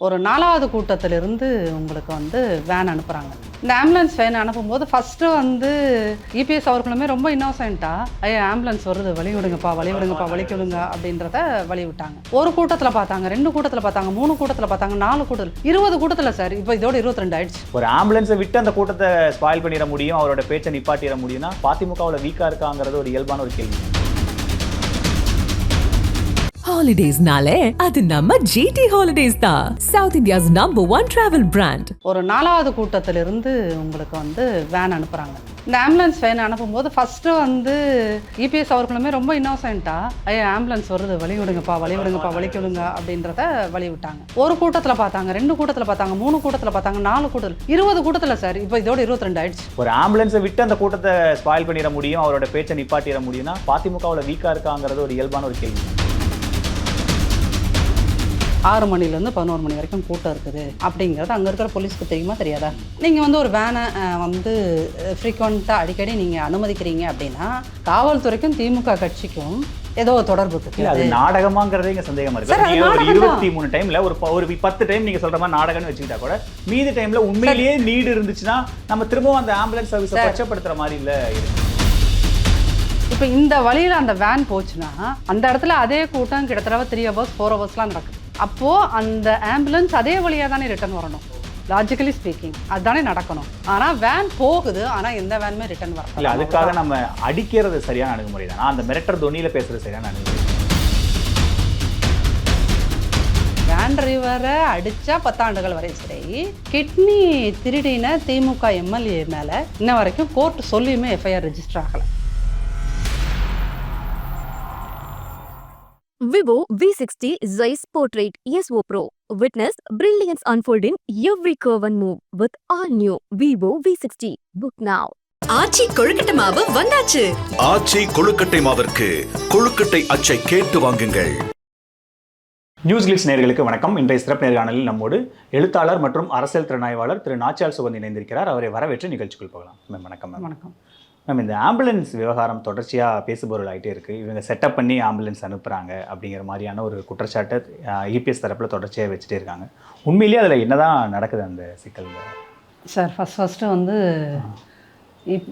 ஒரு நாலாவது கூட்டத்திலிருந்து உங்களுக்கு வந்து வேன் அனுப்புகிறாங்க இந்த ஆம்புலன்ஸ் வேன் அனுப்பும்போது ஃபஸ்ட்டு வந்து இபிஎஸ் அவர்களுமே ரொம்ப இன்னோசென்ட்டாக ஐயா ஆம்புலன்ஸ் வருது வழி விடுங்கப்பா வழி விடுங்கப்பா வழி விடுங்க அப்படின்றத வழி விட்டாங்க ஒரு கூட்டத்தில் பார்த்தாங்க ரெண்டு கூட்டத்தில் பார்த்தாங்க மூணு கூட்டத்தில் பார்த்தாங்க நாலு கூட்டத்தில் இருபது கூட்டத்தில் சார் இப்போ இதோட இருபத்தி ரெண்டு ஆயிடுச்சு. ஒரு ஆம்புலன்ஸை விட்டு அந்த கூட்டத்தை ஸ்பாயில் பண்ணிட முடியும் அவரோட பேச்சை நிப்பாட்டிட முடியும்னா அதிமுகவில் வீக்கா இருக்காங்கிறது ஒரு இயல்பான ஒரு கேள்வி. ஹாலிடேஸ்னாலே அது நம்ம ஜிடி ஹாலிடேஸ் தான் South India's number one travel brand ஒரு நாலாவது கூட்டத்திலிருந்து உங்களுக்கு வந்து வேன் அனுப்புகிறாங்க இந்த ஆம்புலன்ஸ் வேன் அனுப்பும்போது ஃபஸ்ட்டு வந்து இபிஎஸ் அவர்களுமே ரொம்ப இன்னோசென்ட்டாக ஐயா ஆம்புலன்ஸ் வருது வழி விடுங்கப்பா வழி விடுங்கப்பா வழி விடுங்க அப்படின்றத வழி விட்டாங்க ஒரு கூட்டத்தில் பார்த்தாங்க ரெண்டு கூட்டத்தில் பார்த்தாங்க மூணு கூட்டத்தில் பார்த்தாங்க நாலு கூட்டத்தில் இருபது கூட்டத்தில் சார் இப்போ இதோட இருபத்தி ரெண்டு ஆயிடுச்சு. ஒரு ஆம்புலன்ஸை விட்டு அந்த கூட்டத்தை ஸ்பாயில் பண்ணிட முடியும் அவரோட பேச்சை நிப்பாட்டிட முடியும்னா அதிமுகவில் வீக்கா இருக்காங்கிறது ஒரு இயல்பான ஒரு கேள்வி. ஆறு மணிலேருந்து பதினோரு மணி வரைக்கும் கூட்டம் இருக்குது. அப்படிங்கிறது அங்கே இருக்கிற போலீஸ்க்கு தெரியுமா தெரியாதா? நீங்கள் வந்து ஒரு வேனை வந்து ஃப்ரீக்வெண்ட்டாக அடிக்கடி நீங்கள் அனுமதிக்கிறீங்க அப்படின்னா காவல்துறைக்கும் திமுக கட்சிக்கும் ஏதோ தொடர்பு இல்ல அது நாடகமாங்கிறதே இங்க சந்தேகமா இருக்கு. ஒரு. இருபத்தி மூணு டைம்ல ஒரு ஒரு பத்து டைம் நீங்க சொல்ற மாதிரி நாடகம்னு வச்சுக்கிட்டா கூட மீதி டைம்ல உண்மையிலேயே நீடு இருந்துச்சுன்னா நம்ம திரும்பவும் அந்த ஆம்புலன்ஸ் சர்வீஸை பச்சைப்படுத்துற மாதிரி இல்ல இருக்கு இப்போ இந்த வழியில் அந்த வேன் போச்சுன்னா அந்த இடத்துல அதே கூட்டம் கிட்டத்தட்ட த்ரீ ஹவர்ஸ் ஃபோர் ஹவர்ஸ்லாம் நடக்குது. அப்போது அந்த ஆம்புலன்ஸ் அதே வழியாக தானே ரிட்டர்ன் வரணும். லாஜிக்கலி ஸ்பீக்கிங் அதுதானே நடக்கணும். ஆனால் வேன் போகுது ஆனால் எந்த வேனுமே ரிட்டர்ன் இல்ல வரல அதுக்காக நம்ம அடிக்கிறது சரியான அணுகுமுறை தான். அந்த மிரட்டர் தொனியில பேசுறது சரியான அணுகுமுறை வேன் டிரைவரை அடித்தா பத்தாண்டுகள் வரை சிறை கிட்னி திருடின திமுக எம்எல்ஏ மேலே இன்ன வரைக்கும் கோர்ட் சொல்லியுமே எஃப்ஐஆர் ரெஜிஸ்டர் ஆகலை. Vivo V60 Zeiss Portrait ESO Pro. Witness brilliance unfold in every curve and move with all new Vivo V60. Book now. Aachi கொழுக்கட்டை மாவு வந்தாச்சு. ஆச்சி கொழுக்கட்டை மாவிற்கு கொழுக்கட்டை அச்சை கேட்டு வாங்குங்கள். நியூஸ் கிளிக்ஸ் நேயர்களுக்கு வணக்கம். இன்றைய சிறப்பு நேர்காணலில் நம்மோடு எழுத்தாளர் மற்றும் அரசியல் திறனாய்வாளர் திரு நாச்சியால் சுகந்த் இணைந்திருக்கிறார். அவரை வரவேற்று நிகழ்ச்சிக்குள் போகலாம். மேம் வணக்கம் மேம். வணக்கம். மேம் இந்த ஆம்புலன்ஸ் விவகாரம் தொடர்ச்சியாக பேசுபொருள் ஆகிட்டே இருக்குது இவங்க செட்டப் பண்ணி ஆம்புலன்ஸ் அனுப்புகிறாங்க அப்படிங்கிற மாதிரியான ஒரு குற்றச்சாட்டை இபிஎஸ் தரப்பில் தொடர்ச்சியாக வச்சுட்டே இருக்காங்க. உண்மையிலேயே அதில் என்னதான் நடக்குது அந்த சிக்கல்ல? சார் ஃபஸ்ட் ஃபஸ்ட்டு வந்து இப்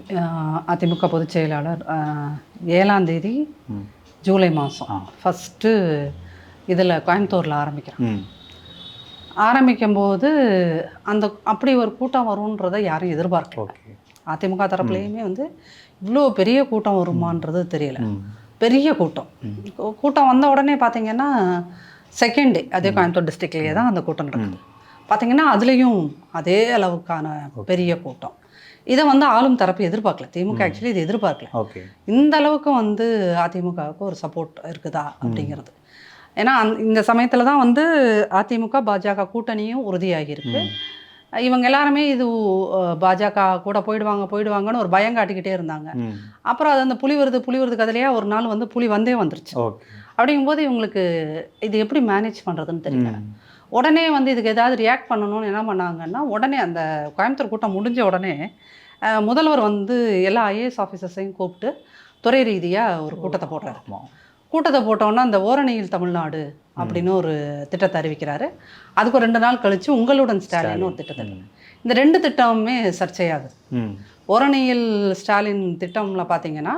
அதிமுக பொதுச் செயலாளர் அஹ், ஏழாம் தேதி ம். ஜூலை மாதம். ஃபஸ்ட்டு இதில் கோயம்புத்தூரில் ஆரம்பிக்கிறோம் ஆரம்பிக்கும்போது அந்த அப்படி ஒரு கூட்டம் வரும்ன்றதை யாரும் எதிர்பார்க்கல. ஓகே. அதிமுக தரப்புலேயுமே வந்து இவ்வளோ பெரிய கூட்டம் வருமான்றது தெரியல. பெரிய கூட்டம். கூட்டம் வந்த உடனே பார்த்தீங்கன்னா செகண்ட் டே அதே கோயம்புத்தூர் டிஸ்ட்ரிக்ட்லேயே தான் அந்த கூட்டம் நடக்குது. பார்த்தீங்கன்னா அதுலேயும் அதே அளவுக்கான பெரிய கூட்டம். இதை வந்து ஆளும் தரப்பு எதிர்பார்க்கல. திமுக ஆக்சுவலி இது எதிர்பார்க்கல. இந்த அளவுக்கு வந்து அதிமுகவுக்கு ஒரு சப்போர்ட் இருக்குதா அப்படிங்கிறது. ஏன்னா அந்த- இந்த சமயத்தில் தான் வந்து அதிமுக பாஜக கூட்டணியும் உறுதியாகியிருக்கு. இவங்க எல்லாருமே இது பாஜக கூட போயிடுவாங்க போயிடுவாங்கன்னு ஒரு பயம் காட்டிக்கிட்டே இருந்தாங்க. அப்புறம் அது அந்த புலி வருது புலி வருது கதையிலேயே ஒரு நாள் வந்து புலி வந்தே வந்துருச்சு. அப்படிங்கும்போது இவங்களுக்கு இது எப்படி மேனேஜ் பண்ணுறதுன்னு தெரியல. உடனே வந்து இதுக்கு ஏதாவது ரியாக்ட் பண்ணணும்னு என்ன பண்ணாங்கன்னா உடனே அந்த கோயம்புத்தூர் கூட்டம் முடிஞ்ச உடனே முதல்வர் வந்து எல்லா ஐஏஎஸ் ஆஃபீஸர்ஸையும் கூப்பிட்டு துறை ரீதியாக ஒரு கூட்டத்தை போடுறாரு. கூட்டத்தை போட்டோன்னா அந்த ஓரணியில் தமிழ்நாடு அப்படின்னு ஒரு திட்டத்தை அறிவிக்கிறாரு. அதுக்கு ஒரு ரெண்டு நாள் கழிச்சு உங்களுடன் ஸ்டாலின் ஒரு திட்டத்தை. இந்த ரெண்டு திட்டமுமே சர்ச்சையாகுது ஓரணியில் ஸ்டாலின் திட்டம்ல பார்த்தீங்கன்னா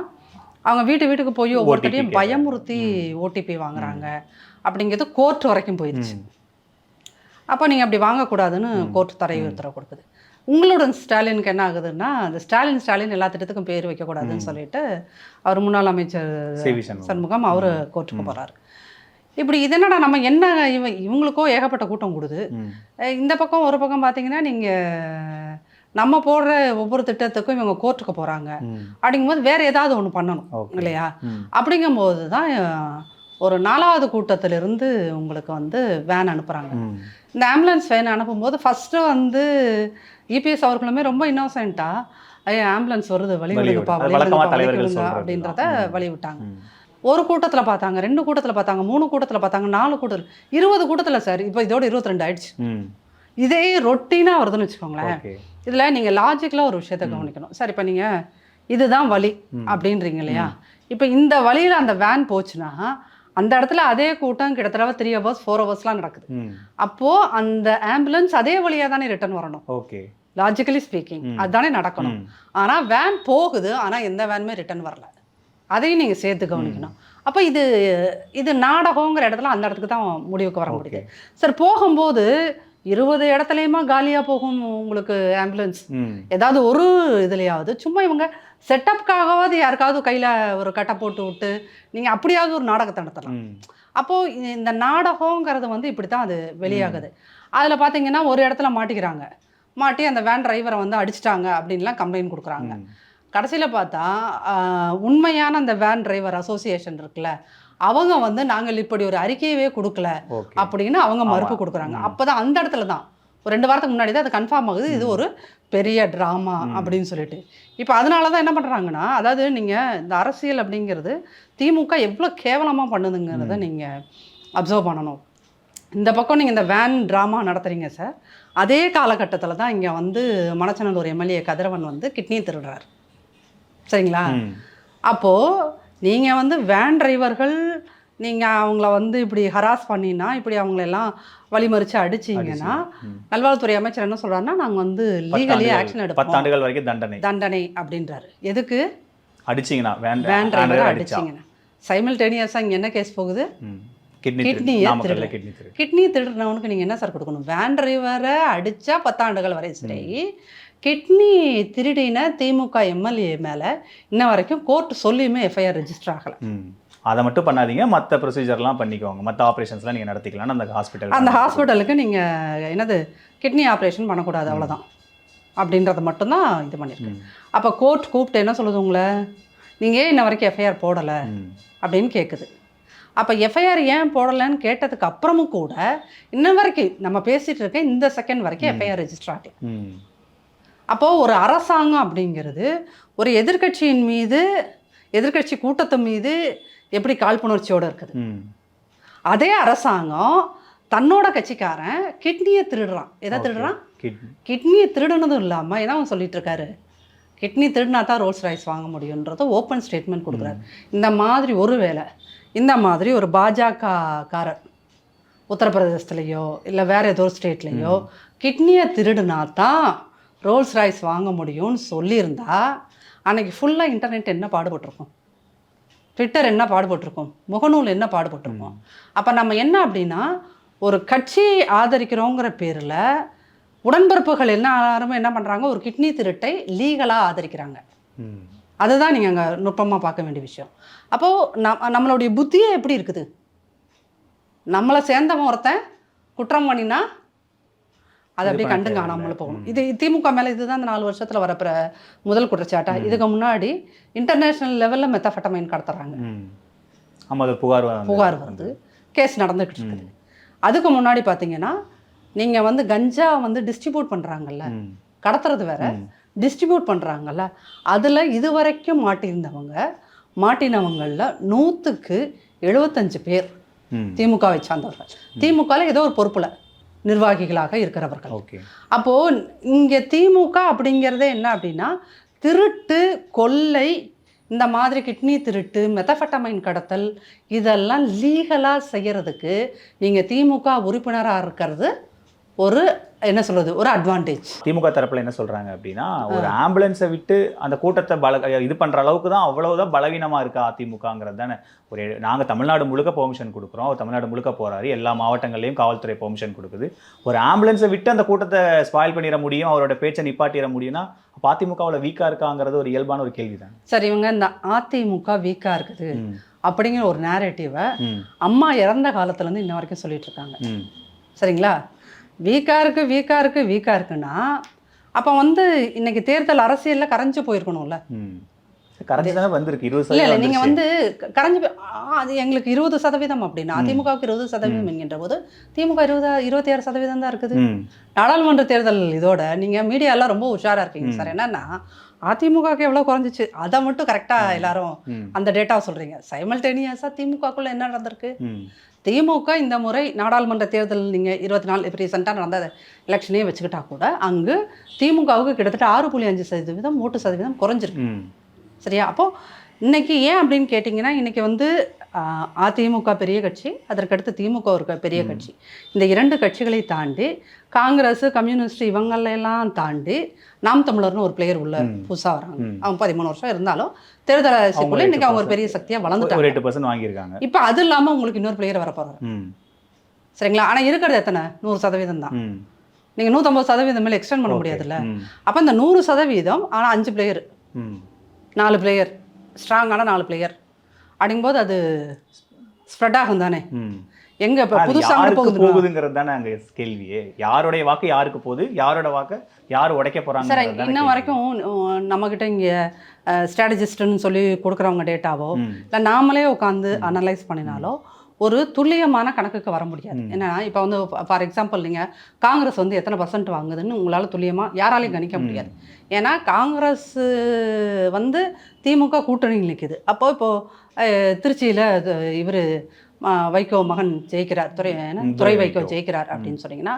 அவங்க வீட்டு வீட்டுக்கு போய் ஒவ்வொருத்தரையும். பயமுறுத்தி ஓடிபி வாங்குறாங்க. அப்படிங்கிறது கோர்ட் வரைக்கும் போயிடுச்சு. அப்போ நீங்கள் அப்படி வாங்கக்கூடாதுன்னு கோர்ட் தடை உத்தரவு கொடுக்குது. உங்களுடன் ஸ்டாலினுக்கு என்ன ஆகுதுன்னா அந்த ஸ்டாலின் ஸ்டாலின் எல்லா திட்டத்துக்கும் பேர் வைக்கக்கூடாதுன்னு சொல்லிட்டு அவர் முன்னாள் அமைச்சர் சண்முகம். அவர் கோர்ட்டுக்கு போகிறாரு இப்படி இது என்னடா நம்ம என்ன இவ இவங்களுக்கோ ஏகப்பட்ட கூட்டம் கொடுது. இந்த பக்கம் ஒரு பக்கம் பார்த்தீங்கன்னா நீங்கள் நம்ம போடுற ஒவ்வொரு திட்டத்துக்கும் இவங்க கோர்ட்டுக்கு போகிறாங்க அப்படிங்கும்போது வேற ஏதாவது ஒன்று பண்ணணும். இல்லையா? அப்படிங்கும்போது தான் ஒரு நாலாவது கூட்டத்திலிருந்து உங்களுக்கு வந்து வேன் அனுப்புகிறாங்க இந்த ஆம்புலன்ஸ் வேன் அனுப்பும்போது ஃபஸ்ட்டு வந்து இபிஎஸ் அவர்களுமே ரொம்ப இன்னோசென்ட்டாக ஐயா ஆம்புலன்ஸ் வருது வழி விடுங்கப்பா விடு. வழி விடுங்க அப்படின்றத தான். ம். வழி விட்டாங்க ம். ஒரு கூட்டத்தில் பார்த்தாங்க ரெண்டு கூட்டத்தில் பார்த்தாங்க மூணு கூட்டத்தில் பார்த்தாங்க நாலு கூட்டத்தில் இருபது கூட்டத்தில் சார் இப்போ இதோட இருபத்தி ரெண்டு ஆயிடுச்சு இதே ரொட்டீனாக வருதுன்னு வச்சுக்கோங்களேன். இதில் நீங்கள் லாஜிக்கலாக ஒரு விஷயத்தை கவனிக்கணும். சார் இப்போ நீங்கள் இதுதான் வழி அப்படின்றீங்க இல்லையா? இப்போ இந்த வழியில் அந்த வேன் போச்சுன்னா அந்த இடத்துல அதே கூட்டம் கிட்டத்தட்ட த்ரீ ஹவர்ஸ் ஃபோர் ஹவர்ஸ்லாம் நடக்குது. அப்போது அந்த ஆம்புலன்ஸ் அதே வழியாக தானே ரிட்டர்ன் வரணும். ஓகே. லாஜிக்கலி ஸ்பீக்கிங் அதுதானே நடக்கணும். ஆனால் வேன் போகுது ஆனால் எந்த வேனுமே ரிட்டர்ன் வரல. அதையும் நீங்கள் சேர்த்து கவனிக்கணும். அப்போ இது இது நாடகங்கிற இடத்துல அந்த இடத்துக்கு தான் முடிவுக்கு வர முடியுது. சார் போகும்போது இருபது இடத்துலையுமா காலியாக போகும் உங்களுக்கு ஆம்புலன்ஸ் ஏதாவது ஒரு இதுலையாவது சும்மா இவங்க செட்டப்காகவாது யாருக்காவது கையில் ஒரு கட்டை போட்டு விட்டு நீங்கள் அப்படியாவது ஒரு நாடகத்தை நடத்தலாம். அப்போது இந்த நாடகங்கிறது வந்து இப்படி தான் அது வெளியாகுது. அதில் பார்த்தீங்கன்னா ஒரு இடத்துல மாட்டிக்கிறாங்க. மாட்டி அந்த வேன் டிரைவரை வந்து அடிச்சிட்டாங்க அப்படின்லாம் கம்ப்ளைண்ட் கொடுக்குறாங்க. கடைசியில் பார்த்தா உண்மையான அந்த வேன் டிரைவர் அசோசியேஷன் இருக்குல்ல அவங்க வந்து நாங்கள் இப்படி ஒரு அறிக்கையவே கொடுக்கல அப்படின்னு அவங்க மறுப்பு. கொடுக்குறாங்க. அப்போ தான் அந்த இடத்துல தான். ஒரு ரெண்டு வாரத்துக்கு முன்னாடி தான் அது கன்ஃபார்ம் ஆகுது. இது ஒரு பெரிய ட்ராமா அப்படின்னு சொல்லிட்டு. இப்போ அதனால தான் என்ன பண்ணுறாங்கன்னா அதாவது நீங்கள் இந்த அரசியல் அப்படிங்கிறது திமுக எவ்வளோ கேவலமாக பண்ணுதுங்கிறத நீங்கள் அப்சர்வ் பண்ணணும். இந்த பக்கம் நீங்கள் இந்த வேன் ட்ராமா நடத்துறீங்க சார் அதே காலகட்டத்தில் தான் இங்கே வந்து மணச்சநல்லூர் எம்எல்ஏ கதிரவன் வந்து கிட்னி திருடுறார். சரிங்களா? அப்போது நீங்கள் வந்து வேன் டிரைவர்கள் நீங்கள் அவங்கள வந்து இப்படி ஹராஸ் பண்ணினா இப்படி அவங்களெல்லாம் வழிமறிச்சு அடிச்சீங்கன்னா. நல்வாழ்வுத்துறை அமைச்சர் என்ன சொல்றாருன்னா நாங்கள் வந்து லீகலி ஆக்ஷன் எடுப்போம். பத்தாண்டுகள் வரைக்கும் தண்டனை. தண்டனை அப்படின்றாரு. எதுக்கு? அடிச்சீங்கன்னா வேன் டிரைவரை அடிச்சா. அடிச்சிங்கன்னா. சைமில்டேனியஸாக இங்கே என்ன கேஸ் போகுது? கிட்னி. கிட்னி திரு கிட்னி திருடுனவனுக்கு நீங்கள் என்ன சார் கொடுக்கணும்? வேன் டிரைவரை அடித்தா பத்தாண்டுகள் வரை சிறை கிட்னி திருடின திமுக எம்எல்ஏ மேலே இன்ன வரைக்கும் கோர்ட் சொல்லியுமே எஃப்ஐஆர் ரெஜிஸ்டர் ஆகலை. ம். அதை மட்டும் பண்ணாதீங்க. மற்ற ப்ரொசீஜர்லாம் பண்ணிக்கோங்க. மற்ற ஆப்ரேஷன்ஸ்லாம் நீங்கள் நடத்திக்கலாம்னு அந்த ஹாஸ்பிட்டல் அந்த ஹாஸ்பிட்டலுக்கு நீங்கள் என்னது கிட்னி ஆப்ரேஷன் பண்ணக்கூடாது அவ்வளோதான் அப்படின்றத மட்டும்தான் இது பண்ணியிருக்கேன் அப்போ கோர்ட் கூப்பிட்டு என்ன சொல்லுது உங்களை? நீங்கள் இன்ன வரைக்கும் எஃப்ஐஆர் போடலை? அப்படின்னு கேட்குது அப்போ எஃப்ஐஆர் ஏன் போடலைன்னு கேட்டதுக்கு அப்புறமும் கூட இன்ன வரைக்கும் நம்ம பேசிகிட்டு இருக்க இந்த செகண்ட் வரைக்கும் எஃப்ஐஆர் ரெஜிஸ்டர் ஆகல. அப்போது ஒரு அரசாங்கம் அப்படிங்கிறது ஒரு எதிர்க்கட்சியின் மீது எதிர்க்கட்சி கூட்டத்து மீது எப்படி காழ்ப்புணர்ச்சியோடு இருக்குது? அதே அரசாங்கம் தன்னோட கட்சிக்காரன் கிட்னியை திருடுறான். எதை திருடுறான்? கிட்னி கிட்னியை திருடுனதும் இல்லாமல் என்ன அவன் சொல்லிட்டு இருக்காரு. கிட்னி திருடினா தான் ரோல்ஸ் ரைஸ் வாங்க முடியுன்றத ஓப்பன் ஸ்டேட்மெண்ட் கொடுக்குறாரு. இந்த மாதிரி ஒரு வேளை இந்த மாதிரி ஒரு பாஜக காரர் உத்தரப்பிரதேசத்துலேயோ இல்லை வேற ஏதோ ஒரு ஸ்டேட்லேயோ கிட்னியை திருடுனா தான் ரோல்ஸ் ராய்ஸ் வாங்க முடியும்னு சொல்லியிருந்தா அன்னைக்கு ஃபுல்லாக இன்டர்நெட் என்ன பாடுபட்டிருக்கும்? ட்விட்டர் என்ன பாடுபட்டிருக்கும்? முகநூல் என்ன பாடுபட்டிருக்கும்? அப்போ நம்ம என்ன அப்படின்னா ஒரு கட்சியை ஆதரிக்கிறோங்கிற பேரில் உடன்பிறப்புகள் என்ன எல்லாருமே என்ன பண்ணுறாங்க ஒரு கிட்னி திருட்டை லீகலாக ஆதரிக்கிறாங்க. ம் அதுதான் நீங்கள் அங்கே நுட்பமாக பார்க்க வேண்டிய விஷயம். அப்போது நம் நம்மளுடைய புத்தியே எப்படி இருக்குது? நம்மளை சேர்ந்தவன் ஒருத்தன் குற்றம் பண்ணினா அது அப்படியே கண்டு காணாமல் போகணும். இது திமுக மேலே இதுதான் இந்த நாலு வருஷத்தில் வரப்புற முதல் குற்றச்சாட்டா. இதுக்கு முன்னாடி இன்டர்நேஷ்னல் லெவலில் மெத்தஃபட்டமைன் கடத்துறாங்க. ஆமாம் அது புகார் வந்து- புகார் வருது. கேஸ் நடந்துக்கிட்டு இருக்குது. அதுக்கு முன்னாடி பார்த்தீங்கன்னா நீங்கள் வந்து கஞ்சா வந்து டிஸ்ட்ரிபியூட் பண்ணுறாங்கல்ல கடத்துறது வேற. டிஸ்ட்ரிபியூட் பண்ணுறாங்கல்ல அதில் இது வரைக்கும் மாட்டியிருந்தவங்க மாட்டினவங்களில் நூற்றுக்கு எழுபத்தஞ்சு பேர் திமுகவை சார்ந்தவர்கள். திமுகவில் ஏதோ ஒரு பொறுப்பில் நிர்வாகிகளாக இருக்கிறவர்கள். ஓகே. அப்போது இங்கே திமுக அப்படிங்கிறதே என்ன அப்படின்னா திருட்டு கொள்ளை இந்த மாதிரி கிட்னி திருட்டு மெத்தஃபட்டமைன் கடத்தல் இதெல்லாம் லீகலாக செய்யறதுக்கு நீங்கள் திமுக உறுப்பினராக இருக்கிறது ஒரு என்ன சொல்கிறது ஒரு அட்வான்டேஜ் திமுக தரப்புல என்ன சொல்றாங்க அப்படின்னா ஒரு ஆம்புலன்ஸை விட்டு அந்த கூட்டத்தை பல இது பண்ற அளவுக்கு தான் அவ்வளவுதான் பலவீனமா இருக்கா அதிமுகங்கிறது தானே. ஒரு நாங்க தமிழ்நாடு முழுக்க பெர்மிஷன் கொடுக்குறோம். தமிழ்நாடு முழுக்க போறாரு. எல்லா மாவட்டங்கள்லயும் காவல்துறை பெர்மிஷன் கொடுக்குது. ஒரு ஆம்புலன்ஸை விட்டு அந்த கூட்டத்தை ஸ்பாயில் பண்ணிட முடியும் அவரோட பேச்சை நிப்பாட்டிட முடியும்னா அதிமுகவில் வீக்கா இருக்காங்கிறது ஒரு இயல்பான ஒரு கேள்வி தான் சரி இவங்க இந்த அதிமுக வீக்காக இருக்குது அப்படிங்கிற ஒரு நேரேட்டிவை அம்மா இறந்த காலத்துலேருந்து இன்ன வரைக்கும் சொல்லிட்டு இருக்காங்க. சரிங்களா? வீக்காக இருக்குது வீக்காக இருக்குது வீக்காக இருக்குன்னா அப்போ வந்து இன்னைக்கு தேர்தல் அரசியலில் கரைஞ்சு போயிருக்கணும்ல. கரைஞ்சி தானே வந்திருக்கு. இருபது இல்லை இல்லை சதவீதம் நீங்கள் வந்துருச்சு. வந்து கரைஞ்சு அது எங்களுக்கு இருபது சதவீதம் அப்படின்னா அதிமுகவுக்கு இருபது சதவீதம் என்கின்ற போது திமுக இருபது இருபத்தி ஆறு சதவீதம் தான் இருக்குது. நாடாளுமன்ற தேர்தல் இதோட நீங்கள் மீடியாலாம் ரொம்ப உஷாராக இருக்கீங்க சார். என்னன்னா அதிமுகவுக்கு எவ்வளோ குறைஞ்சிச்சு? அதை மட்டும் கரெக்டாக எல்லாரும் அந்த டேட்டாவை சொல்கிறீங்க சைமல்டேனியஸாக திமுகக்குள்ளே என்ன நடந்திருக்கு? திமுக இந்த முறை நாடாளுமன்ற தேர்தல் நீங்கள் இருபத்தி நாலு இப்போ ரீசெண்டாக நடந்த எலெக்ஷனே வச்சுக்கிட்டா கூட அங்கு திமுகவுக்கு கிட்டத்தட்ட ஆறு புள்ளி அஞ்சு சதவீதம் ஓட்டு சதவீதம் குறைஞ்சிருக்கு. சரியா? அப்போது இன்னைக்கு ஏன் அப்படின்னு கேட்டிங்கன்னா இன்னைக்கு வந்து அதிமுக பெரிய கட்சி அதற்கடுத்து திமுக ஒரு பெரிய கட்சி. இந்த இரண்டு கட்சிகளை தாண்டி காங்கிரஸ் கம்யூனிஸ்ட் இவங்களெல்லாம் தாண்டி நாம் தமிழர்னு ஒரு பிளேயர் உள்ள புதுசாக வராங்க. அவங்க பதிமூணு வருஷம் இருந்தாலும் தேர்தல் அரசுக்குள்ள இன்னைக்கு அவங்க ஒரு 8% பெரிய சக்தியாக வளர்ந்துட்டாங்க. எட்டு பர்சன்ட் வாங்கியிருக்காங்க. இப்போ அது இல்லாமல் உங்களுக்கு இன்னொரு பிளேயர் வர போகிறாரு சரிங்களா? ஆனால் இருக்கிறது எத்தனை? நூறு சதவீதம் தான். நீங்கள் நூற்றம்பது சதவீதம் மேலே எக்ஸ்டெண்ட் பண்ண முடியாதுல்ல. அப்போ இந்த நூறு சதவீதம் ஆனால் அஞ்சு பிளேயர் நாலு பிளேயர் ஸ்ட்ராங்கான நாலு பிளேயர் அப்படிங்கும்போது அது ஸ்ப்ரெட் ஆகும் தானே எங்கே இப்போ புதுசாக போகுதுங்கிறது தானே அங்க கேள்வியே. யாருடைய வாக்கு யாருக்கு போகுது? யாரோட வாக்கு யார் உடைக்க சார் போறாங்க இன்ன வரைக்கும் உம், நம்மக்கிட்ட இங்கே ஸ்ட்ராட்டஜிஸ்ட்னு சொல்லி கொடுக்குறவங்க டேட்டாவோ. இல்லை நாமளே உட்காந்து அனலைஸ் பண்ணினாலோ ஒரு துல்லியமான கணக்குக்கு வர முடியாது. ஏன்னா இப்போ வந்து ஃபார் எக்ஸாம்பிள் நீங்கள் காங்கிரஸ் வந்து எத்தனை பர்சன்ட் வாங்குதுன்னு உங்களால் துல்லியமாக யாராலையும் கணிக்க முடியாது. ஏன்னா காங்கிரஸ் வந்து திமுக கூட்டணியில் நிற்குது அப்போ இப்போது திருச்சியில் இவர் வைகோ மகன் ஜெயிக்கிறார். துறை துறை வைகோ. ஜெயிக்கிறார் அப்படின்னு சொன்னீங்கன்னா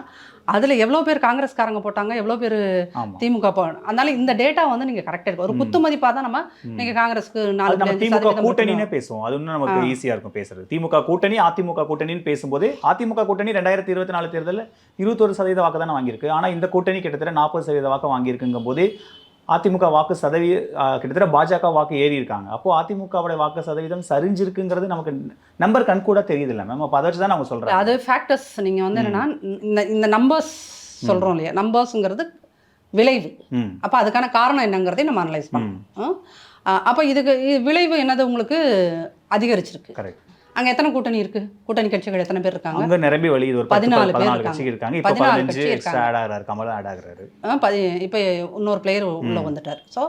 அதில் எவ்வளோ பேர் காங்கிரஸ்காரங்க போட்டாங்க எவ்வளோ பேர் திமுக அதனால இந்த டேட்டா வந்து நீங்க கரெக்டா இருக்கு ஒரு குத்து மதிப்பா தான் நம்ம நீங்க காங்கிரஸ்க்கு நாலு திமுக கூட்டணினே. பேசுவோம். அது இன்னும் நமக்கு ஈஸியா இருக்கும் பேசுறது. திமுக கூட்டணி அதிமுக கூட்டணின்னு பேசும்போது அதிமுக கூட்டணி ரெண்டாயிரத்தி இருபத்தி நாலு தேர்தலில் இருபத்தொரு சதவீத வாக்கு தானே வாங்கியிருக்கு. ஆனா இந்த கூட்டணி கிட்டத்தட்ட நாற்பது சதவீத வாக்கு வாங்கியிருக்குங்கும் போது அதிமுக வாக்கு சதவீத ஆஹ், கிட்டத்தட்ட பாஜக வாக்கு ஏறி இருக்காங்க. அப்போ அதிமுகவோட வாக்கு சதவீதம் சரிஞ்சிருக்குங்கிறது நமக்கு நம்பர் கண்கூட தெரியுது இல்லை மேம். அப்போ அதை வச்சு தான் அவங்க சொல்றாங்க. அது ஃபேக்டர்ஸ் நீங்க வந்து என்னன்னா இந்த இந்த நம்பர்ஸ் சொல்றோம் இல்லையா? நம்பர்ஸ்ங்கிறது விளைவு. அப்ப அதுக்கான காரணம் என்னங்கிறதையும் நம்ம அனலைஸ் பண்ணணும். அப்ப இதுக்கு விளைவு என்னது உங்களுக்கு அதிகரிச்சிருக்கு. கரெக்ட் அங்க எத்தனை கூட்டணி இருக்கு? கூட்டணி கட்சிகள் எத்தனை பேர் இருக்காங்க? அங்க நிரம்பி வழியுது ஒரு பதினாலு பேர் இருக்காங்க. இப்போ பதினஞ்சு எக்ஸ்ட்ரா. ஆட் ஆகிறாரு கமலா ஆட் ஆகுறாரு. இப்போ இன்னொரு பிளேயர் உள்ளே வந்துட்டார். ஸோ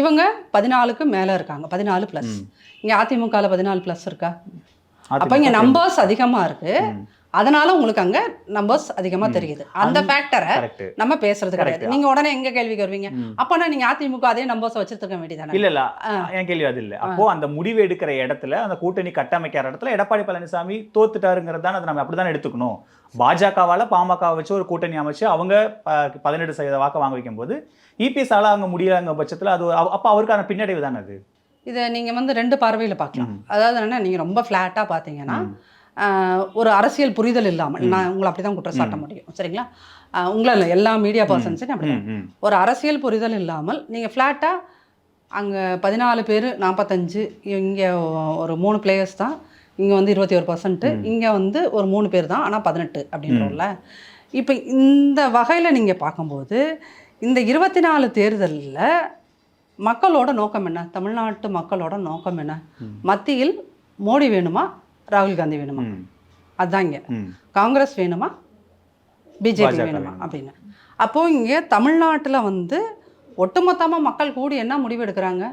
இவங்க பதினாலுக்கு மேலே இருக்காங்க. பதினாலு ப்ளஸ் இங்கே அதிமுகவில் பதினாலு ப்ளஸ் இருக்கா? அப்போ இங்கே நம்பர்ஸ் அதிகமாக இருக்கு. அதனால உங்களுக்கு அங்கே நம்பர்ஸ் அதிகமாக தெரியுது. அந்த ஃபேக்டரை நம்ம பேசுறது கிடையாது. நீங்க உடனே எங்க கேள்விக்கு வருவீங்க அப்போனா நீங்க அதிமுக அதே நம்பர்ஸ் வச்சிருக்க வேண்டியதானே இல்ல இல்ல. என் கேள்வி அது இல்ல. அப்போ அந்த முடிவு எடுக்கிற இடத்துல அந்த கூட்டணி கட்டமைக்கிற இடத்துல எடப்பாடி பழனிசாமி தோத்துட்டாருங்கிறது தான் அதை நம்ம அப்படிதான் எடுத்துக்கணும்? பாஜகவால பாமக வச்சு ஒரு கூட்டணி அமைச்சு அவங்க பதினெட்டு சதவீத வாக்கு வாங்க வைக்கும்போது இபிஎஸ் ஆல அவங்க முடியலங்க பட்சத்துல அது அப்ப அவருக்கான பின்னடைவு தானே அது? இதை நீங்க வந்து ரெண்டு பார்வையில பார்க்கலாம். அதாவது என்ன நீங்க ரொம்ப ஃப்ளாட்டா பார்த்தீங்கன்னா ஒரு அரசியல் புரிதல் இல்லாமல் நான் உங்களை அப்படி தான் குற்றச்சாட்ட முடியும். சரிங்களா? உங்களை இல்லை எல்லா மீடியா பர்சன்ஸையும் அப்படி. ஒரு அரசியல் புரிதல் இல்லாமல் நீங்கள் ஃப்ளாட்டாக அங்கே பதினாலு பேர் நாற்பத்தஞ்சு இங்கே ஒரு மூணு பிளேயர்ஸ் தான். இங்கே வந்து இருபத்தி ஒரு பர்சன்ட்டு இங்கே வந்து ஒரு மூணு பேர் தான். ஆனால் பதினெட்டு அப்படின்றோம்ல இப்போ இந்த வகையில் நீங்கள் பார்க்கும்போது இந்த இருபத்தி நாலு தேர்தலில் மக்களோட நோக்கம் என்ன? தமிழ்நாட்டு மக்களோட நோக்கம் என்ன? மத்தியில் மோடி வேணுமா? ராகுல் காந்தி வேணுமா? ம், அதுதான் இங்கே. ம். காங்கிரஸ் வேணுமா? பிஜேபி வேணுமா. அப்படின்னு. அப்போ இங்கே தமிழ்நாட்டில் வந்து ஒட்டுமொத்தமாக மக்கள் கூடி என்ன முடிவு எடுக்கிறாங்க?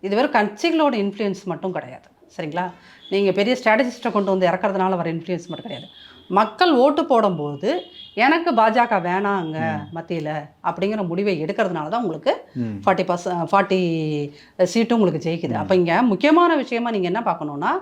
இது வெறும் கட்சிகளோட இன்ஃப்ளூயன்ஸ் மட்டும் கிடையாது. சரிங்களா? நீங்கள் பெரிய ஸ்ட்ராட்டஜிஸ்ட்டை கொண்டு வந்து இறக்கறதுனால வர இன்ஃப்ளூயன்ஸ் மட்டும் கிடையாது. மக்கள் ஓட்டு போடும்போது எனக்கு பாஜக வேணாங்க மத்தியில் அப்படிங்கிற முடிவை எடுக்கிறதுனால தான் உங்களுக்கு. ஃபார்ட்டி பர்சன்ட் ஃபார்ட்டி சீட்டும் உங்களுக்கு ஜெயிக்குது. அப்போ இங்கே முக்கியமான விஷயமா நீங்கள் என்ன பார்க்கணுன்னா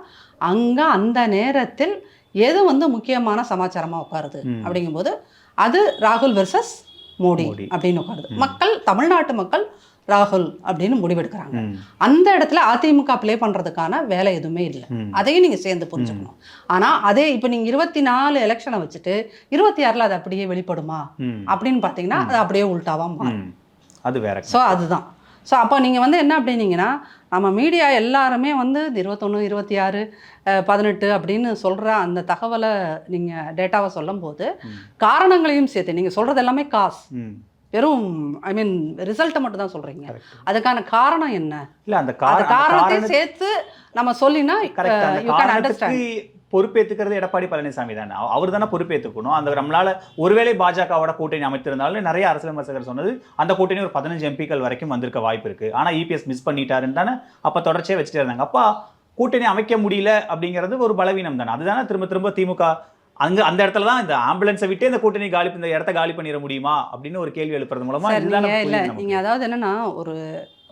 அங்கே அந்த நேரத்தில் எது வந்து முக்கியமான சமாச்சாரமாக உட்காருது அப்படிங்கும்போது அது ராகுல் வெர்சஸ் மோடி மோடி. அப்படின்னு உட்காருது. மக்கள் தமிழ்நாட்டு மக்கள் ராகுல் அப்படின்னு முடிவெடுக்கிறாங்க. அந்த இடத்துல அதிமுக ப்ளே பண்ணுறதுக்கான வேலை எதுவுமே இல்லை. அதையும் நீங்கள் சேர்ந்து புரிஞ்சுக்கணும் ஆனால் அதே இப்போ நீங்கள் இருபத்தி நாலு எலெக்ஷனை வச்சுட்டு இருபத்தி ஆறில் அது அப்படியே வெளிப்படுமா. அப்படின்னு பார்த்தீங்கன்னா அது அப்படியே உள்டாவா மாறும். அது வேற ஸோ அதுதான் ஸோ அப்போ நீங்கள் வந்து என்ன அப்படின்னீங்கன்னா நம்ம மீடியா எல்லாருமே வந்து இருபத்தொன்று இருபத்தி ஆறு பதினெட்டு அப்படின்னு சொல்கிற அந்த தகவலை நீங்கள் டேட்டாவை சொல்லும்போது காரணங்களையும் சேர்த்து நீங்கள் சொல்கிறது எல்லாமே காசு. வெறும் ஐ மீன் ரிசல்ட்டை மட்டும் தான் சொல்கிறீங்க அதுக்கான காரணம் என்ன? இல்ல அந்த அந்த கார- அந்த காரணத்தை காரண- சேர்த்து நம்ம சொல்லினா அண்டர்ஸ்டாண்ட் பொறுப்பேத்துக்கிறது எடப்பாடி பழனிசாமி தானே. அவர் தானே பொறுப்பேற்றுக்கணும் அந்த நம்மளால ஒருவேளை பாஜகவோட கூட்டணி அமைத்திருந்தாலும் நிறைய அரசியல் விமர்சகர் சொன்னது அந்த கூட்டணி ஒரு பதினஞ்சு எம்பிக்கள் வரைக்கும் வந்திருக்க வாய்ப்பு இருக்கு. ஆனா இபிஎஸ் மிஸ் பண்ணிட்டாருன்னு தானே அப்ப தொடர்ச்சியா வச்சுட்டே இருந்தாங்க. அப்பா கூட்டணி அமைக்க முடியல அப்படிங்கிறது ஒரு பலவீனம் தானே. அதுதானே திரும்ப திரும்ப திமுக அங்க அந்த இடத்துல தான் இந்த ஆம்புலன்ஸை விட்டு இந்த கூட்டணி காலி இந்த இடத்த காலி பண்ணிட முடியுமா அப்படின்னு ஒரு கேள்வி எழுப்புறது மூலமா இல்லை. நீங்கள் அதாவது என்னன்னா ஒரு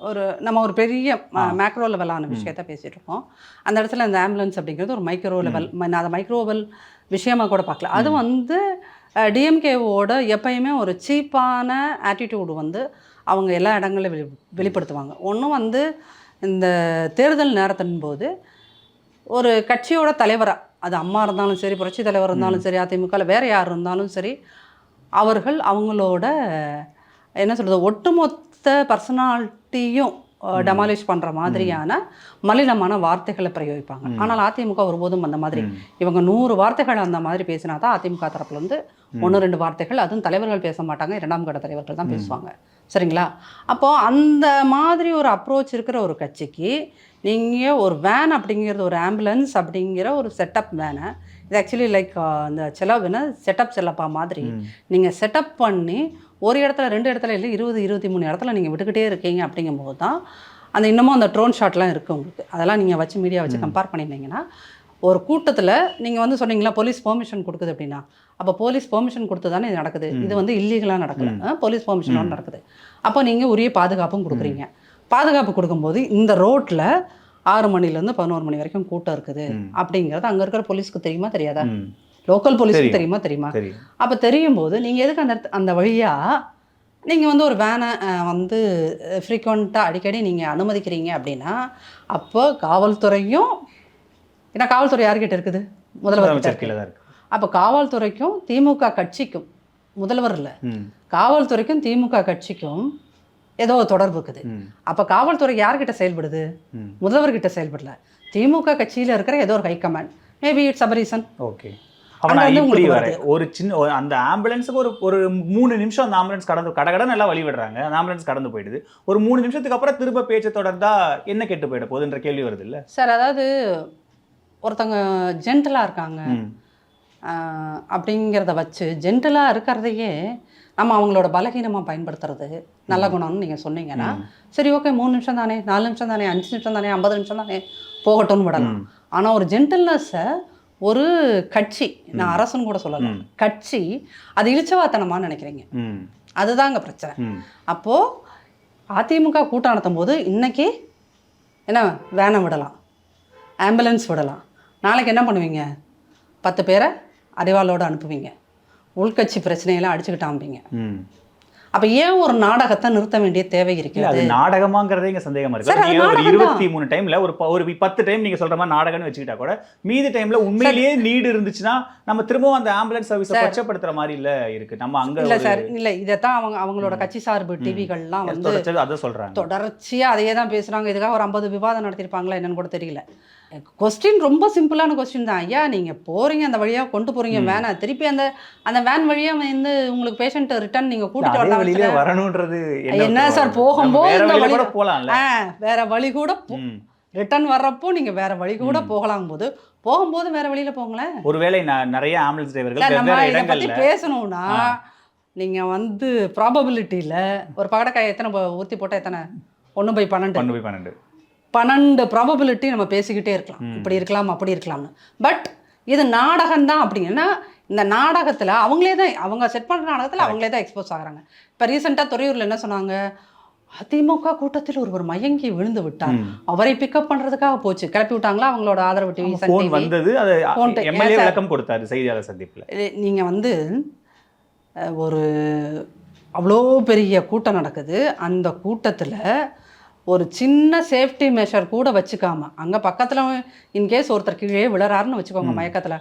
ஒரு நம்ம ஒரு பெரிய மேக்ரோ லெவலான விஷயத்த பேசிட்டு இருக்கோம். அந்த இடத்துல இந்த ஆம்புலன்ஸ் அப்படிங்கிறது ஒரு மைக்ரோ லெவல் நான் அதை மைக்ரோவெல் விஷயமா கூட பார்க்கல. அது வந்து டிஎம்கேவோட எப்பயுமே ஒரு சீப்பான ஆட்டிடியூடு வந்து அவங்க எல்லா இடங்களிலும் வெளி வெளிப்படுத்துவாங்க. ஒன்றும் வந்து இந்த தேர்தல் நேரத்தின் போது ஒரு கட்சியோட தலைவராக அது அம்மா இருந்தாலும் சரி புரட்சி தலைவர் இருந்தாலும் சரி அதிமுகவில் வேற யார் இருந்தாலும் சரி அவர்கள் அவங்களோட என்ன சொல்கிறது ஒட்டுமொத்த பர்சனாலிட்டியும் டெமாலிஷ் பண்ணுற மாதிரியான மலினமான வார்த்தைகளை பிரயோகிப்பாங்க. ஆனால் அதிமுக ஒருபோதும் அந்த மாதிரி இவங்க நூறு வார்த்தைகள் அந்த மாதிரி பேசினா தான் அதிமுக தரப்புல இருந்து ஒன்று ரெண்டு வார்த்தைகள் அதுவும் தலைவர்கள் பேச மாட்டாங்க இரண்டாம் கட்ட தலைவர்கள் தான் பேசுவாங்க. சரிங்களா? அப்போது அந்த மாதிரி ஒரு அப்ரோச் இருக்கிற ஒரு கட்சிக்கு நீங்கள் ஒரு வேன் அப்படிங்கிறது ஒரு ஆம்புலன்ஸ் அப்படிங்கிற ஒரு செட்டப் வேனை இது ஆக்சுவலி லைக் அந்த செலவுன்னு செட்டப் செல்லப்பா மாதிரி நீங்கள் செட்டப் பண்ணி ஒரு இடத்துல ரெண்டு இடத்துல இல்லை இருபது இருபத்தி மூணு இடத்துல நீங்கள் விட்டுக்கிட்டே இருக்கீங்க அப்படிங்கும்போது தான் அந்த இன்னமும் அந்த ட்ரோன் ஷாட்லாம் இருக்குது உங்களுக்கு. அதெல்லாம் நீங்கள் வச்சு மீடியா வச்சு கம்பேர் பண்ணியிருந்தீங்கன்னா ஒரு கூட்டத்தில் நீங்கள் வந்து சொன்னீங்களா போலீஸ் பெர்மிஷன் கொடுக்குது அப்படின்னா அப்போ போலீஸ் பெர்மிஷன் கொடுத்து தானே இது நடக்குது. இது வந்து இல்லீகலாக நடக்குது. போலீஸ் பெர்மிஷனோட நடக்குது. அப்போ நீங்கள் உரிய பாதுகாப்பும் கொடுக்குறீங்க. பாதுகாப்பு கொடுக்கும்போது இந்த ரோட்டில் ஆறு மணிலேருந்து பதினோரு மணி வரைக்கும் கூட்டம் இருக்குது அப்படிங்கிறது அங்கே இருக்கிற போலீஸ்க்கு தெரியுமா தெரியாதா. லோக்கல் போலீஸ்க்கு தெரியும். தெரியுமா? அப்போ தெரியும். போது நீங்கள் எதுக்கு அந்த அந்த வழியாக நீங்கள் வந்து ஒரு வேனை வந்து ஃப்ரீக்வெண்ட்டாக அடிக்கடி நீங்கள் அனுமதிக்கிறீங்க அப்படின்னா அப்போ காவல்துறையும் ஏன்னா காவல்துறை யார்கிட்ட இருக்குது? முதல்வர் அப்போ காவல்துறைக்கும் திமுக கட்சிக்கும் முதல்வர் இல்லை காவல்துறைக்கும் திமுக கட்சிக்கும் ஏதோ தொடர்பு இருக்குது. அப்போ காவல்துறை யார்கிட்ட செயல்படுது? முதல்வர்கிட்ட செயல்படல. திமுக கட்சியில் இருக்கிற ஏதோ ஒரு high command maybe it's operation okay வந்து இப்படி வரேன் ஒரு சின்ன ஒரு- அந்த ஆம்புலன்ஸுக்கு ஒரு ஒரு மூணு நிமிஷம் அந்த ஆம்புலன்ஸ் கடந்து கடகட நல்லா வழி விடுறாங்க. அந்த ஆம்புலன்ஸ் கடந்து போயிடுது. ஒரு மூணு நிமிஷத்துக்கு அப்புறம் திரும்ப பேச்சு தொடர்ந்தா என்ன கெட்டு போயிட போகுதுன்ற கேள்வி வருது இல்ல? சார் அதாவது ஒருத்தவங்க ஜென்டலாக இருக்காங்க. அப்படிங்கிறத வச்சு ஜென்டலாக இருக்கிறதையே நம்ம அவங்களோட பலகீனமாக பயன்படுத்துறது நல்ல குணம்னு நீங்கள் சொன்னீங்கன்னா சரி ஓகே மூணு நிமிஷம் தானே நாலு நிமிஷம் தானே அஞ்சு நிமிஷம் தானே ஐம்பது நிமிஷம் தானே போகட்டும்னு விடலாம். ஆனால் ஒரு ஜென்டல்னஸை ஒரு கட்சி நான் அரசுன்னு கூட சொல்லலாம் கட்சி அது இழிச்சவாத்தனமான்னு நினைக்கிறீங்க. அதுதாங்க பிரச்சனை. அப்போது அதிமுக கூட்டம் நடத்தும் போது இன்னைக்கு என்ன வேனை விடலாம். ஆம்புலன்ஸ் விடலாம். நாளைக்கு என்ன பண்ணுவீங்க? பத்து பேரை அறிவாளோடு அனுப்புவீங்க. உள்கட்சி பிரச்சனையெல்லாம் அடிச்சுக்கிட்டாம்பீங்க. அப்போ ஏன் ஒரு நாடகத்தை நிறுத்த வேண்டிய தேவை இருக்கிறது அது நாடகமாங்கிறதே இங்க சந்தேகமா இருக்கு. ஒரு இருபத்தி மூணு டைம்ல ஒரு ஒரு பத்து டைம் நீங்க சொல்ற மாதிரி நாடகம்னு வச்சுக்கிட்டா கூட மீதி டைம்ல உண்மையிலேயே நீடு இருந்துச்சுன்னா நம்ம திரும்பவும் அந்த ஆம்புலன்ஸ் சர்வீஸை கொச்சப்படுத்துற மாதிரி இல்ல இருக்கு. நம்ம அங்க இல்லை சார் இல்லை இதைத்தான் அவங்க அவங்களோட கட்சி சார்பு டிவிகள்லாம் வந்து அதை சொல்றாங்க? தொடர்ச்சியாக அதையே தான் பேசுகிறாங்க இதுக்காக ஒரு ஐம்பது விவாதம் நடத்தியிருப்பாங்களா என்னன்னு கூட தெரியல. கொஸ்டின் ரொம்ப சிம்பிளான கொஸ்டின் தான். ஐயா நீங்கள் போகிறீங்க அந்த வழியாக கொண்டு போகிறீங்க வேனை திருப்பி அந்த அந்த வேன் வழியாக வந்து உங்களுக்கு பேஷண்ட்டை ரிட்டர்ன் நீங்கள் வழியிலே வரலாம் வரணுன்றது என்ன சார் போகும்போது வேற இந்த வழி கூட போலாம்ல ஆ வேற வழி கூட. ரிட்டர்ன் வர்றப்போ நீங்கள் வேற வழி கூட போகலாம் போது போகும்போது வேற வழியில் போங்களேன். ஒருவேளை ந- நிறைய ஆம்புலன்ஸ் டிரைவர்கள் நம்ம இதை பற்றி பேசணும்னா நீங்கள் வந்து ப்ராபபிலிட்டியில் ஒரு பகடக்காய் எத்தனை ப- ஊற்றி போட்டால் எத்தனை? ஒன்று பை பன்னெண்டு. கொண்டு போய் பன்னெண்டு. பன்னெண்டு ப்ராபபிலிட்டி நம்ம பேசிக்கிட்டே இருக்கலாம். இப்படி இருக்கலாம் அப்படி இருக்கலாம்னு. பட் இது நாடகம் தான் அப்படிங்கன்னா இந்த நாடகத்தில் அவங்களே தான் அவங்க செட் பண்ணுற நாடகத்தில் அவங்களே தான் எக்ஸ்போஸ் ஆகுறாங்க. இப்போ ரீசெண்டாக துறையூரில் என்ன சொன்னாங்க? அதிமுக கூட்டத்தில் ஒருவர் மயங்கி விழுந்து விட்டார். அவரை பிக்கப் பண்ணுறதுக்காக போச்சு. கிளப்பி விட்டாங்களா? அவங்களோட ஆதரவு டிவி சன் வந்தது. எம்எல்ஏ? விளக்கம் கொடுத்தாரு செய்தியாளர் சந்திப்புல. நீங்கள் வந்து ஒரு அவ்வளோ பெரிய கூட்டம் நடக்குது. அந்த கூட்டத்தில் ஒரு சின்ன சேஃப்டி மெஷர் கூட வச்சுக்காம அங்கே பக்கத்தில் இன்கேஸ் ஒருத்தர் கீழே விழறாருன்னு வச்சுக்கோங்க மயக்கத்தில்.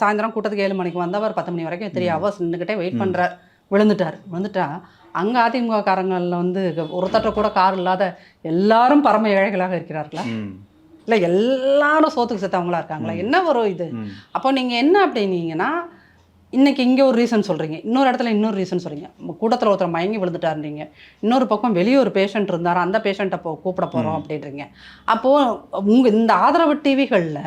சாயந்தரம் கூட்டத்துக்கு ஏழு மணிக்கு வந்தவர் பத்து மணி வரைக்கும் த்ரீ ஹவர்ஸ் நின்றுக்கிட்டே வெயிட் பண்ணுறார் விழுந்துட்டார். விழுந்துட்டா அங்கே அதிமுக காரங்களில் வந்து ஒருத்தட்ட கூட கார் இல்லாத எல்லாரும் பரம ஏழைகளாக இருக்கிறார்களா. இல்லை எல்லாரும் சோத்துக்கு செத்தவங்களா இருக்காங்களா? என்ன வரும் இது. அப்போ நீங்கள் என்ன அப்படின்னீங்கன்னா இன்னைக்கு இங்கே ஒரு ரீசன் சொல்கிறீங்க இன்னொரு இடத்துல இன்னொரு ரீசன் சொல்கிறீங்க கூட்டத்தில் ஒருத்தர் மயங்கி விழுந்துட்டாருன்றீங்க. இன்னொரு பக்கம் வெளியே ஒரு பேஷண்ட் இருந்தார் அந்த பேஷண்ட்டை போ கூப்பிட போகிறோம் அப்படின்றீங்க. அப்போது உங்கள் இந்த ஆதரவு டிவிகளில்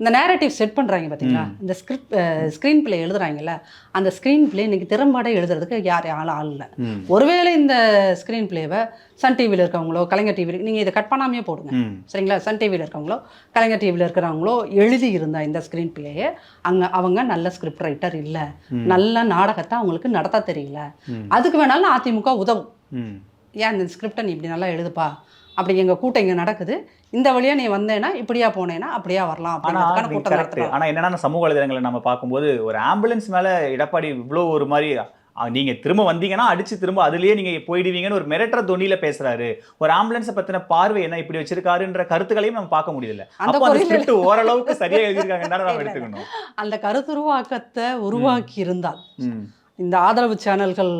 இந்த நேரேட்டிவ் செட் பண்ணுறாங்க பார்த்தீங்களா இந்த ஸ்கிரிப்ட் ஸ்க்ரீன் பிளே எழுதுறாங்கல்ல அந்த ஸ்க்ரீன் பிளே இன்னைக்கு திறம்பட எழுதுறதுக்கு யார் ஆள் ஆள் இல்லை. ஒருவேளை இந்த ஸ்க்ரீன் பிளேவை சன் டிவியில் இருக்கவங்களோ கலைஞர் டிவியில் நீங்கள் இதை கட் பண்ணாமையே போடுங்க. சரிங்களா? சன் டிவியில் இருக்கவங்களோ கலைஞர் டிவியில் இருக்கிறவங்களோ எழுதி இருந்த இந்த ஸ்க்ரீன் பிளேயை அங்கே அவங்க நல்ல ஸ்கிரிப்ட் ரைட்டர் இல்லை. நல்ல நாடகத்தை அவங்களுக்கு நடத்த தெரியல. அதுக்கு வேணாலும் அதிமுக உதவும். ஏன் இந்த ஸ்கிரிப்டை நீ இப்படி நல்லா எழுதுப்பா? அப்படி எங்கள் கூட்டம் இங்கே நடக்குது. இந்த வழியாக நீ வந்தேன்னா இப்படியா போனேன்னா அப்படியா வரலாம் ஆனா அப்படிங்கிறதுக்கான நீ கூட்டம் correct. நடத்தலாம். ஆனா என்னன்னா சமூக வலைதளங்களை நம்ம பார்க்கும்போது ஒரு ஆம்புலன்ஸ் மேல எடப்பாடி இவ்வளோ ஒரு மாதிரி அஹ் நீங்க திரும்ப வந்தீங்கன்னா அடிச்சு திரும்ப அதுலயே நீங்க போயிடுவீங்கன்னு ஒரு மிரட்டுற தொனியில பேசுறாரு. ஒரு ஆம்புலன்ஸை பத்தின பார்வை என்ன இப்படி வச்சிருக்காருன்ற கருத்துக்களையும் நம்ம பார்க்க முடியல. அந்த அப்போ அந்த ஸ்கிரிப்ட் ஓரளவுக்கு சரியா எழுதியிருக்காங்கன்னு நம்ம. எடுத்துக்கணும். அந்த கருத்துருவாக்கத்தை உருவாக்கி இருந்தால் இந்த ஆதரவு சேனல்கள்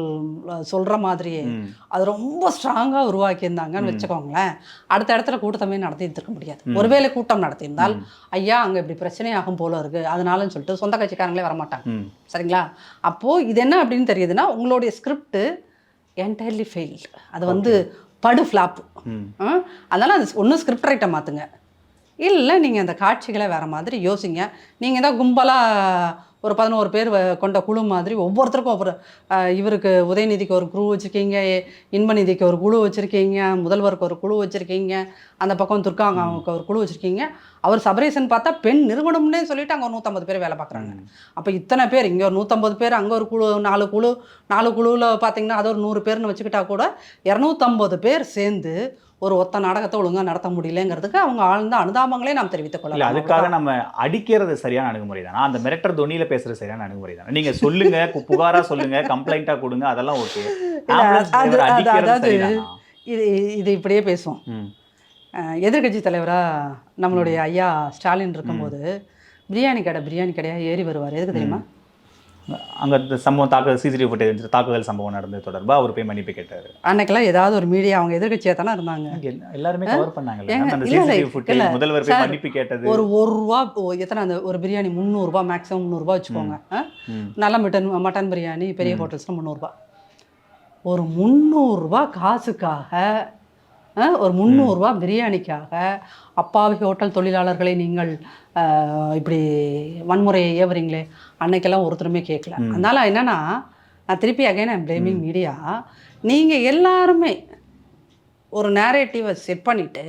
சொல்ற மாதிரியே அது ரொம்ப ஸ்ட்ராங்காக உருவாக்கியிருந்தாங்கன்னு. வச்சுக்கோங்களேன். அடுத்த இடத்துல கூட்டமே நடத்திட்டு இருக்க முடியாது. ஒருவேளை கூட்டம் நடத்தியிருந்தால். ஐயா அங்கே இப்படி பிரச்சனையாகும் போல இருக்கு அதனாலன்னு சொல்லிட்டு சொந்த கட்சிக்காரங்களே வரமாட்டாங்க. சரிங்களா? அப்போது இது என்ன அப்படின்னு தெரியுதுன்னா உங்களுடைய ஸ்கிரிப்ட் என்டையர்லி ஃபெயில்டு அது வந்து படு ஃப்ளாப் ம். அதனால் அது ஒன்றும் ஸ்கிரிப்ட் ரைட்டை மாற்றுங்க இல்லை நீங்கள் அந்த காட்சிகளை வேறு மாதிரி யோசிங்க. நீங்கள் தான் கும்பலாக ஒரு பதினோரு பேர் கொண்ட குழு மாதிரி ஒவ்வொருத்தருக்கும் ஒவ்வொரு இவருக்கு உதயநிதிக்கு ஒரு குழு வச்சுருக்கீங்க இன்பநிதிக்கு ஒரு குழு வச்சுருக்கீங்க முதல்வருக்கு ஒரு குழு வச்சுருக்கீங்க அந்த பக்கம் துர்காங்காவுக்கு ஒரு குழு வச்சுருக்கீங்க. அவர் சபரேசன் பார்த்தா பெண் நிறுவனம்னே சொல்லிட்டு அங்கே ஒரு நூற்றம்பது பேர் வேலை பார்க்குறாங்க. அப்போ இத்தனை பேர் இங்கே ஒரு நூற்றம்பது பேர் அங்கே ஒரு குழு நாலு குழு நாலு குழுவில் பார்த்தீங்கன்னா அது ஒரு நூறு பேர்னு வச்சுக்கிட்டா கூட இரநூத்தம்பது பேர் சேர்ந்து ஒரு ஒத்த நாடகத்தை ஒழுங்காக நடத்த முடியலங்கிறதுக்கு அவங்க ஆழ்ந்த அனுதாபங்களே நாம் தெரிவித்துக் கொள்ளலாம். அதுக்காக நம்ம அடிக்கிறது சரியான அணுகுமுறை தானா? அந்த மிரட்டர் தொனியில பேசுறது சரியான அணுகுமுறை தானே? நீங்க சொல்லுங்க புகாரா சொல்லுங்க கம்ப்ளைண்டா கொடுங்க அதெல்லாம் ஓகே அது- அது- அது- அதாவது இது இது இப்படியே பேசுவோம். எதிர்கட்சி தலைவராக நம்மளுடைய ஐயா ஸ்டாலின் இருக்கும்போது பிரியாணி கடை பிரியாணி கடையாக ஏறி வருவார். எதுக்கு தெரியுமா? அங்க இந்த சம்பவம் தாக்குதல் சிசிடிவி ஃபுட்டேஜ் தாக்குதல் சம்பவம் நடந்தது தொடர்பா அவர் போய் மன்னிப்பு கேட்டாரு. அன்னைக்கெல்லாம் ஏதாவது ஒரு மீடியா அவங்க எதிர்கட்சியாக தானே இருந்தாங்க. எல்லா- எல்லாருமே கவர் பண்ணாங்கல்ல. ஏங்க, அந்த சிசிடிவி ஃபுட்டேஜ். முதல்வர் போய் மன்னிப்பு கேட்டது. ஒரு ஒரு ரூபா எத்தனை அந்த ஒரு பிரியாணி முந்நூறுரூபா மேக்ஸிமம் முந்நூறுரூபா வச்சுக்கோங்க. நல்ல மட்டன் மட்டன் பிரியாணி பெரிய ஹோட்டல்ஸில் முந்நூறுரூபா ஒரு முந்நூறுரூபா காசுக்காக ஒரு முந்நூறுரூவா பிரியாணிக்காக அப்பாவி ஹோட்டல் தொழிலாளர்களை நீங்கள் இப்படி வன்முறையை ஏவுறீங்களே? அன்னைக்கெல்லாம் ஒருத்தருமே கேட்கல. அதனால் என்னன்னா நான் திருப்பி அகைன் ஐம் பிளேமிங் மீடியா நீங்கள் எல்லாருமே ஒரு நேரேட்டிவை செட் பண்ணிவிட்டு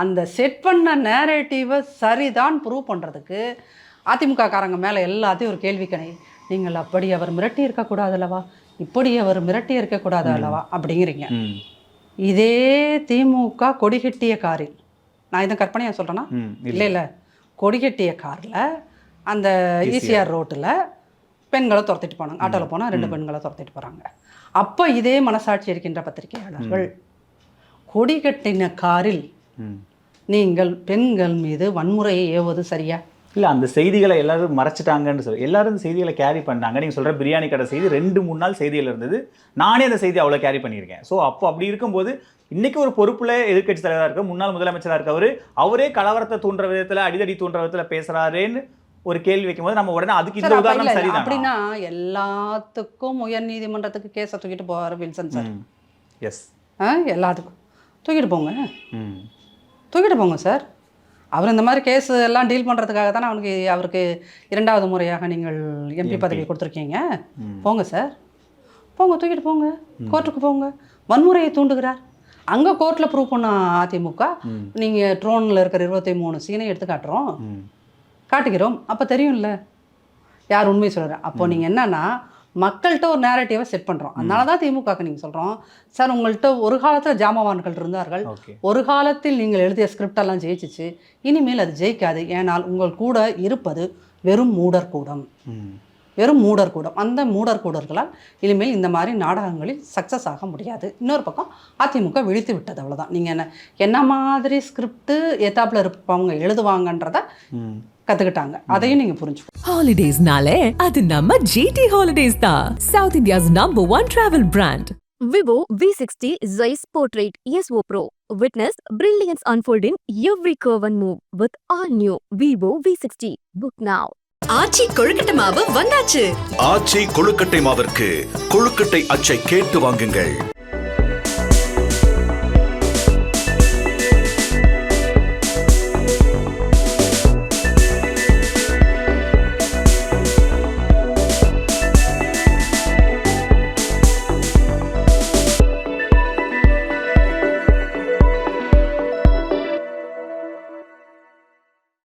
அந்த செட் பண்ண நேரேட்டிவை சரிதான் ப்ரூவ் பண்ணுறதுக்கு அதிமுக காரங்க மேலே எல்லாத்தையும் ஒரு கேள்விக்கணை நீங்கள் அப்படி அவர் மிரட்டி இருக்கக்கூடாது அல்லவா? இப்படி அவர் மிரட்டி இருக்கக்கூடாது அல்லவா? அப்படிங்கிறீங்க. இதே திமுக கொடிகட்டிய காரில். நான் இதை கற்பனையாக சொல்கிறேன்னா இல்ல. இல்லை கொடிகட்டிய காரில் அந்த ஈசிஆர். ரோட்டில் பெண்களை துரத்திட்டு போனாங்க. ஆட்டோவில் போனால் ரெண்டு பெண்களை துரத்திட்டு போகிறாங்க அப்போ இதே மனசாட்சி இருக்கின்ற பத்திரிகையாளர்கள் கொடி கட்டின காரில். நீங்கள் பெண்கள் மீது வன்முறையை ஏவுவது சரியா? இல்ல அந்த செய்திகளை எல்லாரும் மறைச்சிட்டாங்கன்னு சொல்லி எல்லாரும் இந்த செய்திகளை கேரி பண்ணாங்க நீங்க சொல்ற பிரியாணி கடை செய்தி ரெண்டு மூணு நாள் செய்தியில் இருந்தது. நானே அந்த செய்தி அவ்வளோ கேரி பண்ணியிருக்கேன். ஸோ அப்போ அப்படி இருக்கும்போது இன்னைக்கு ஒரு பொறுப்புல எதிர்க்கட்சி தலைவராக இருக்க முன்னாள் முதலமைச்சராக இருக்கவர் அவரே கலவரத்தை தூண்டுற விதத்துல அடிதடி தூண்டுற விதத்துல பேசுறாருன்னு ஒரு கேள்வி வைக்கும்போது நம்ம உடனே அதுக்கு இந்த உதாரணம் சரிதான்? அப்படின்னா எல்லாத்துக்கும் உயர் நீதிமன்றத்துக்கு கேஸை தூக்கிட்டு போவார் வில்சன் சார். எஸ் ஆ எல்லாத்துக்கும். தூக்கிட்டு போங்க. தூக்கிட்டு போங்க சார். அவர் இந்த மாதிரி கேஸ் எல்லாம் டீல் பண்ணுறதுக்காக தானே அவனுக்கு அவருக்கு இரண்டாவது முறையாக நீங்கள் எம்பி பதவி கொடுத்துருக்கீங்க. போங்க சார் போங்க தூக்கிட்டு போங்க. கோர்ட்டுக்கு போங்க. வன்முறையை தூண்டுகிறார். அங்கே கோர்ட்டில் ப்ரூவ் பண்ண அதிமுக. நீங்கள் ட்ரோனில் இருக்கிற இருபத்தி மூணு சீனை எடுத்து காட்டுறோம். காட்டுகிறோம் அப்போ தெரியும்ல. யார் உண்மை சொல்கிறார் அப்போ நீங்கள் என்னன்னா மக்கள்கிட்ட ஒரு நேரட்டிவை செட் பண்ணுறோம் அதனால தான் திமுகக்கு நீங்கள் சொல்கிறோம் சார் உங்கள்கிட்ட ஒரு காலத்தில் ஜாமவான்கள் இருந்தார்கள். ஒரு காலத்தில் நீங்கள் எழுதிய ஸ்கிரிப்ட் எல்லாம் ஜெயிச்சிச்சு. இனிமேல் அது ஜெயிக்காது. ஏனால் உங்கள் கூட இருப்பது வெறும் மூடர் கூடம் வெறும் மூடர் கூடம் அந்த மூடர் கூடர்களால் இனிமேல் இந்த மாதிரி நாடகங்களில் சக்ஸஸ் ஆக முடியாது. இன்னொரு பக்கம் அதிமுக விழித்து விட்டது அவ்வளோதான் நீங்கள் என்ன என்ன மாதிரி ஸ்கிரிப்ட் எத்தாப்பில் இருப்பவங்க எழுதுவாங்கன்றத ம் கற்றுக்கிட்டாங்க அதையும் நீங்கள் புரிஞ்சுக்கணும் Holidays-nale, அது நம்ம GT Holidays தான். South India's number one travel brand. Vivo V60 Zeiss Portrait ESO Pro. Witness brilliance unfold in every curve and move with all new Vivo V60. Book now. Aachi கொழுக்கட்டை மாவு வந்தாச்சு ஆச்சி கொழுக்கட்டை மாவிற்கு கொழுக்கட்டை அச்சை கேட்டு வாங்குங்கள்